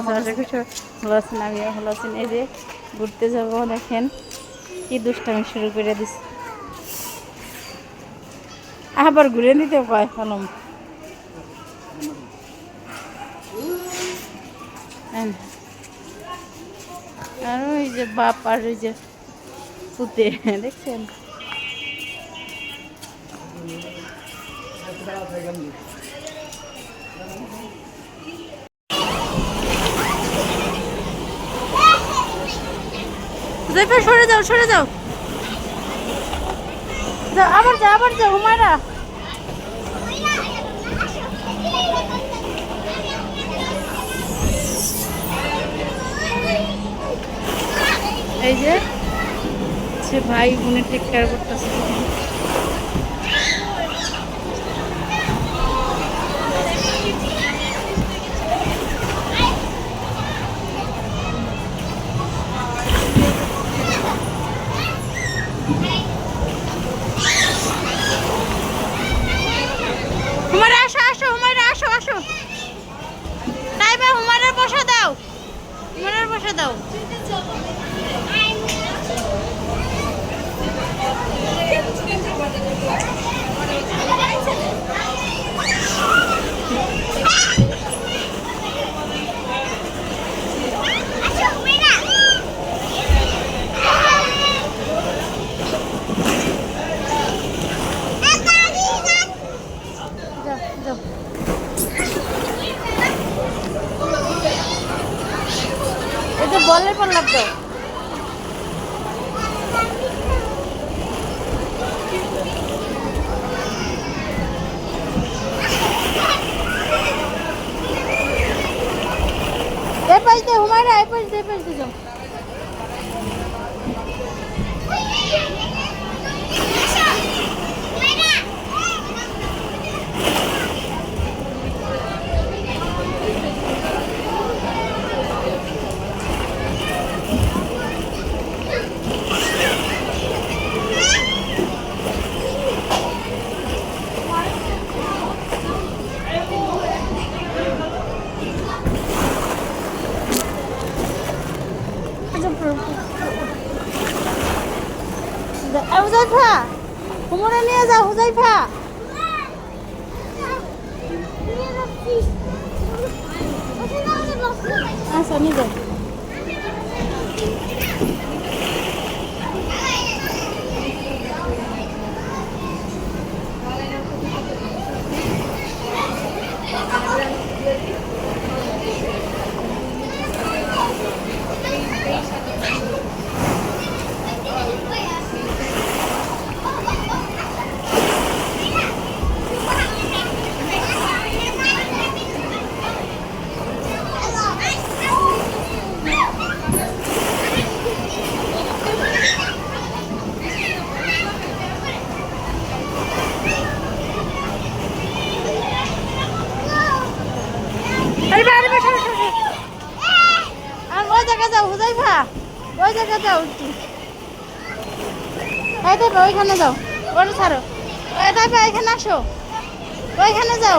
আপনার আছেন? আশা ভালো আছেন ভালো আছেন এই যে ঘুরতে যাব, দেখেন কি দুষ্টামি শুরু করে আবার ঘুরে নিতে পায় কলম আর ওই যে বাপ আর ওই যে পুতে, দেখছেন? জয়ফা সরে যাও সরে যাও। আবার যাও আবার যাও, হুমায়রা। এই যে, সে ভাই বোনের টেক কেয়ার করতেছে। sempre é depois. হুজাইফা। আচ্ছা নিয়ে যাও। জায়গা যাও হুজাইফা ওই জায়গা যাও একটু। এই ওইখানে যাও। ওটা ছাড়ো। দেখো, এখানে আসো। ওইখানে যাও।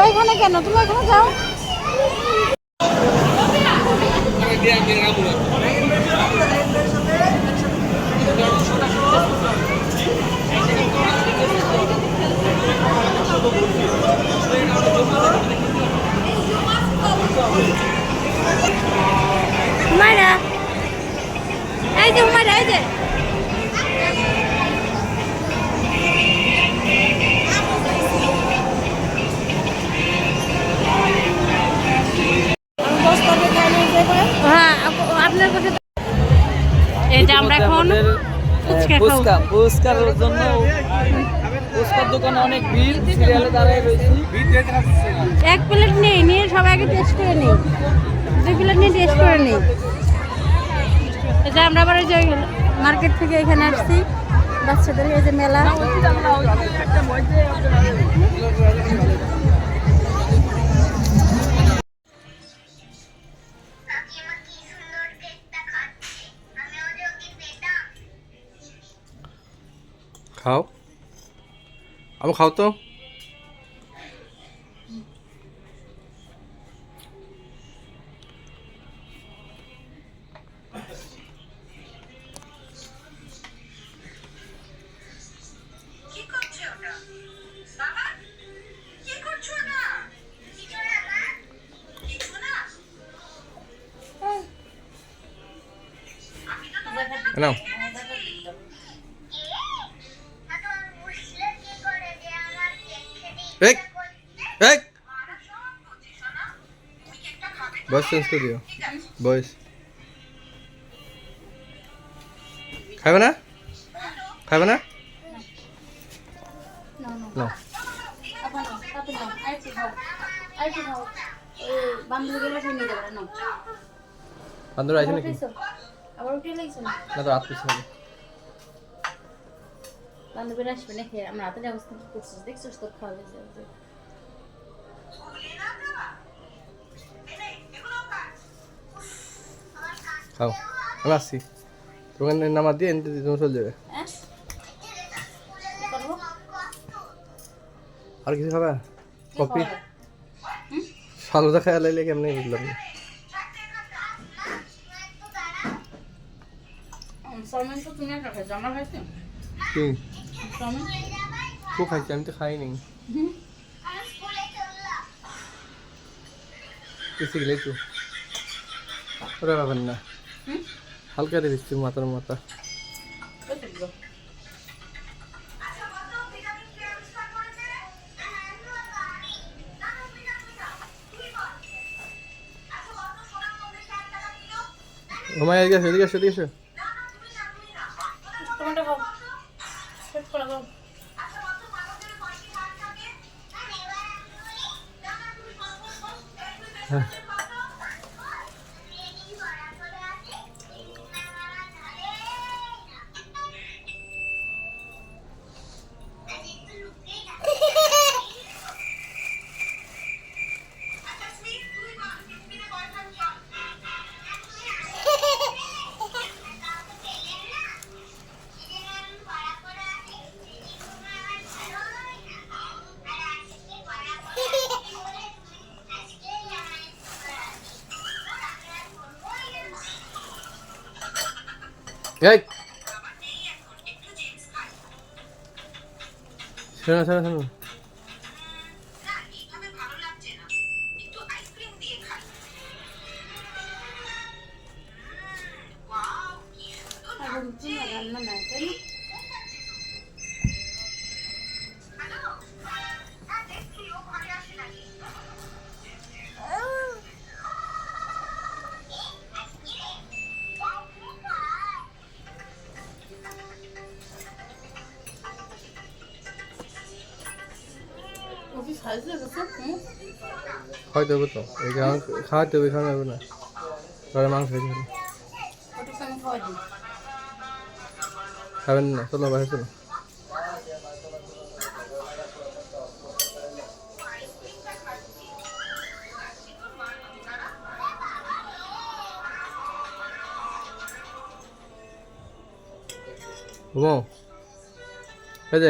ওইখানে কেন তুমি ওইখানে যাও Humaira. Ahí te, Humaira, ahí te. Fuchka ফুচকার জন্য ফুচকার দোকানে অনেক ভিড় সিরিয়ালে দাঁড়ায় রয়েছি। এক প্লেট নেই নিয়ে সবাই আগে টেস্ট করে নিই। দুই প্লেট নিয়ে টেস্ট করে নিই। এটা আমরা আবার ওই যে মার্কেট থেকে এখানে আসছি বাচ্চাদের এই যে মেলা। খাও। আবু খাও তো। না। নাও। বয়স চেঞ্জ করে দিও বয়স খাবে না? খাবে না। নাও বান্ধব আছে নাকি? না তো রাত পিছনে বান্ধবীরা আসবে না খেয়ে আমরা অবস্থা করছিস দেখছিস তোর খাওয়া খাও। আমি আসছি। তোমাকে নামা দিয়ে এনতে তুমি চলে যাবে। হ্যাঁ? আর কিছু খাবে? কফি? সালুদা খাই লাইলে কেমনি বুঝলাম না। খাইছো আমি তো খাইনি। গেলে তো ওরা ব্যাপার না? হালকা দিয়ে দিচ্ছি মাথার মাথা। ঘুমাই এদিকে আসো এদিকে আসো এদিকে আসো টমেটো খাও শেষ করে দাও এই শোনো শোনো শোনো এখন তুমি রান্না নাই তাই না ও কি খাইছে গেছে খাওয়াইতে হবে তো। এই খাওয়া খাওয়াইতে হবে না। পরে মাংস খাবেন না, চলো বাইরে চলো। ঘুমাও। এই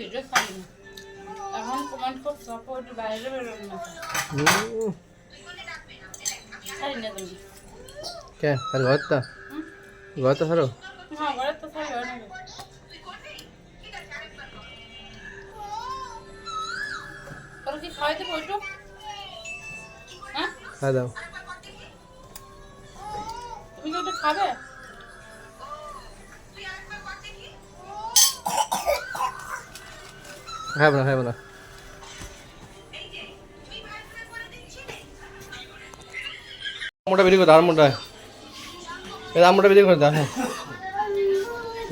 দিন দিলে খাই না এখন কমেন্ট করছ আপু একটু বাইরে বেরোন না। উম, ছাড়ি না তুমি। কে? আর ঘরটা ঘরটা ছাড়ো হ্যাঁ ঘরে তো ছাড়ি হয় না কি খাওয়াইতে বলতো হ্যাঁ খাই দাও। তুমি কি ওটা খাবে? খাইব না খাইব না মোটা করে আর মোটা আমটা বিক্রি করে দাও। হ্যাঁ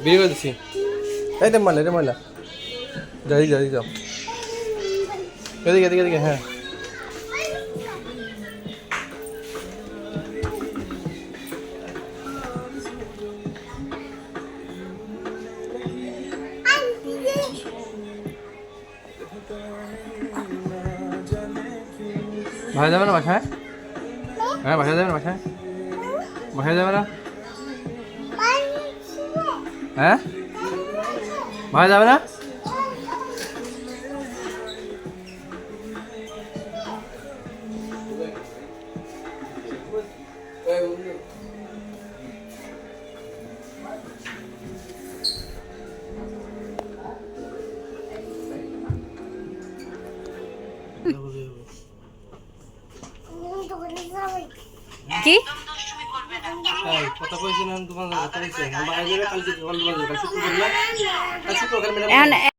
বিক্রি করে দিচ্ছি এই তো মারলে রে মারলা যাই যাই, যাও। এদিকে এদিকে এদিকে হ্যাঁ। ভাই যাবে না বাসায়? হ্যাঁ বাসায় যাবে না বাসায়? বাসায় যাবে না? হ্যাঁ? ভাই যাবে না? শুক্রবার এখন